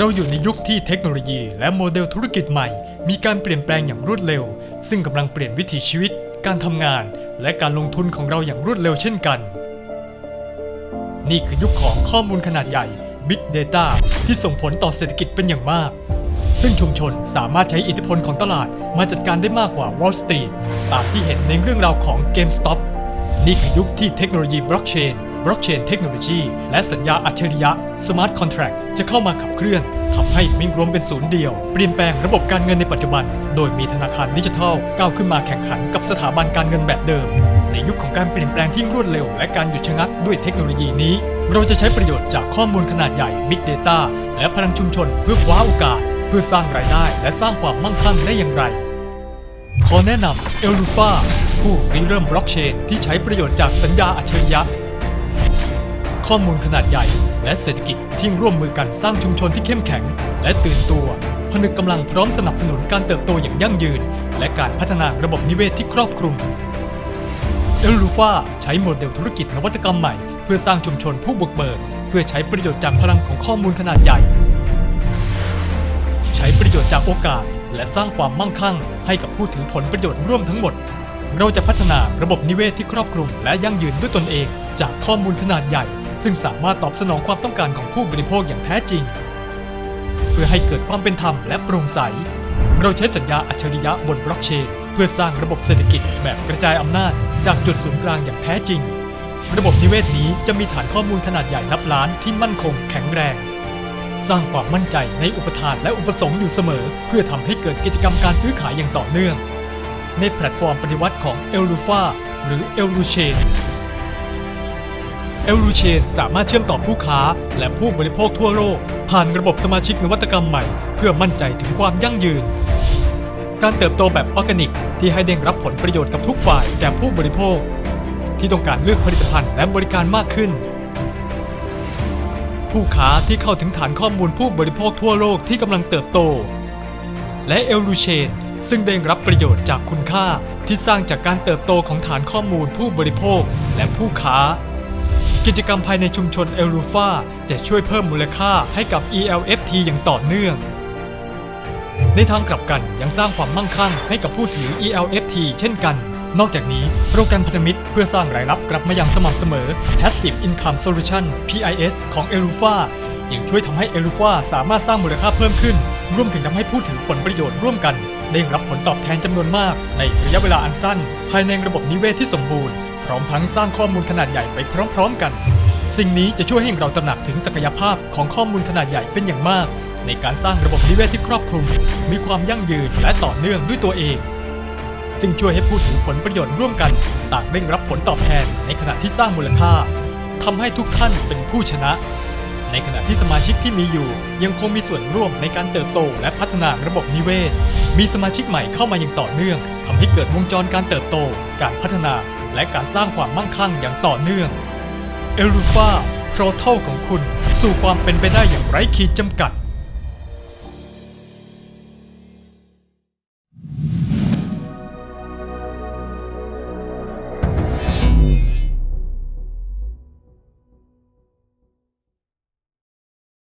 เราอยู่ในยุคที่เทคโนโลยี และโมเดลธุรกิจใหม่ มีการเปลี่ยนแปลงอย่างรวดเร็ว ซึ่งกำลังเปลี่ยนวิถีชีวิต การทำงาน และการลงทุนของเราอย่างรวดเร็วเช่นกัน นี่คือยุคของข้อมูลขนาดใหญ่ Big Data ที่ส่งผลต่อเศรษฐกิจเป็นอย่างมาก ซึ่งชุมชนสามารถใช้อิทธิพลของตลาดมาจัดการได้มากกว่า Wall Street ตามที่เห็นในเรื่องราวของ GameStop นี่คือยุคที่เทคโนโลยีบล็อกเชน บล็อกเชนเทคโนโลยีและสัญญาอัจฉริยะ Smart Contract จะเข้ามาขับเคลื่อนทำให้มิงรวมเป็นศูนย์เดียว เปลี่ยนแปลงระบบการเงินในปัจจุบัน โดยมีธนาคารดิจิทัลก้าวขึ้นมาแข่งขันกับสถาบันการเงินแบบเดิม ในยุคของการเปลี่ยนแปลงที่รวดเร็ว และการหยุดชะงักด้วยเทคโนโลยีนี้ เราจะใช้ประโยชน์จากข้อมูลขนาดใหญ่ Big Data และพลังชุมชน เพื่อคว้าโอกาส เพื่อสร้างรายได้ และสร้างความมั่งคั่งได้อย่างไร ขอแนะนำเอลลูฟาผู้ริเริ่มบล็อกเชนที่ใช้ประโยชน์จากสัญญาอัจฉริยะ ข้อมูลขนาดใหญ่ และเศรษฐกิจที่ร่วมมือกันสร้างชุมชนที่เข้มแข็ง และตื่นตัวผนึกกำลังพร้อมสนับสนุนการเติบโตอย่างยั่งยืน และการพัฒนาระบบนิเวศที่ครอบคลุมเอลูฟาใช้โมเดลธุรกิจนวัตกรรมใหม่ เพื่อสร้างชุมชนผู้บุกเบิก เพื่อใช้ประโยชน์จากพลังของข้อมูลขนาดใหญ่ ใช้ประโยชน์จากโอกาส และสร้างความมั่งคั่ง ให้กับผู้ถือผลประโยชน์ร่วมทั้งหมด เราจะพัฒนาระบบนิเวศที่ครอบคลุมและยั่งยืนด้วยตนเอง จากข้อมูลขนาดใหญ่ ซึ่งสามารถตอบสนองความต้องการของผู้บริโภคอย่างแท้จริง เพื่อให้เกิดความเป็นธรรมและโปร่งใส เราใช้สัญญาอัจฉริยะบนบล็อกเชนเพื่อสร้างระบบเศรษฐกิจแบบกระจายอำนาจจากจุดศูนย์กลางอย่างแท้จริง ระบบนิเวศนี้จะมีฐานข้อมูลขนาดใหญ่นับล้านที่มั่นคงแข็งแรง สร้างความมั่นใจในอุปทานและอุปสงค์อยู่เสมอ เพื่อทำให้เกิดกิจกรรมการซื้อขายอย่างต่อเนื่อง ในแพลตฟอร์มปฏิวัติของ e l u f a หรือ e l u c h a i n e l u c h a i n สามารถเชื่อมต่อผู้ค้า และผู้บริโภคทั่วโลก ผ่านระบบสมาชิกนวัตกรรมใหม่ เพื่อมั่นใจถึงความยั่งยืน การเติบโตแบบออร์แกนิก ที่ให้ได้งรับผลประโยชน์กับทุกฝ่ายแก่ผู้บริโภค ที่ต้องการเลือกผลิตภัณฑ์และบริการมากขึ้น ผู้ค้าที่เข้าถึงฐานข้อมูลผู้บริโภคทั่วโลกที่กำลังเติบโต และเอลลูเชนซึ่งได้รับประโยชน์จากคุณค่าที่สร้างจากการเติบโตของฐานข้อมูลผู้บริโภคและผู้ค้า กิจกรรมภายในชุมชนเอลูฟาจะช่วยเพิ่มมูลค่าให้กับ ELFT อย่างต่อเนื่อง ในทางกลับกันยังสร้างความมั่งคั่งให้กับผู้ถือ ELFT เช่นกัน นอกจากนี้โปรแกรมพันธมิตรเพื่อสร้างรายรับกลับมาอย่างสม่ำเสมอ Passive Income Solution PIS ของ e l u f a ยังช่วยทำให้ e l u f a สามารถสร้างมูลค่าเพิ่มขึ้นรวมถึงทำให้ผู้ถือผลประโยชน์ร่วมกัน ได้รับผลตอบแทนจำนวนมาก ในระยะเวลาอันสั้น ภายในระบบนิเวศที่สมบูรณ์ ร้อมทั้งสร้างข้อมูลขนาดใหญ่ไปพร้อมๆกัน สิ่งนี้จะช่วยให้เราตระหนักถึงศักยภาพของข้อมูลขนาดใหญ่เป็นอย่างมาก ในการสร้างระบบนิเวศที่ครอบคลุม มีความยั่งยืนและต่อเนื่องด้วยตัวเองซึ่งช่วยให้ผู้ถือผลประโยชน์ร่วมกัน ต่างได้รับผลตอบแทนในขณะที่สร้างมูลค่าทำให้ทุกท่านเป็นผู้ชนะ ในขณะที่สมาชิกที่มีอยู่ ยังคงมีส่วนร่วมในการเติบโตและพัฒนาระบบนิเวศ มีสมาชิกใหม่เข้ามาอย่างต่อเนื่องทำให้เกิดวงจรการเติบโต การพัฒนา และการสร้างความมั่งคั่งอย่างต่อเนื่องเอลูฟาโปรเทลของคุณ สู่ความเป็นไปได้อย่างไร้ขีดจำกัด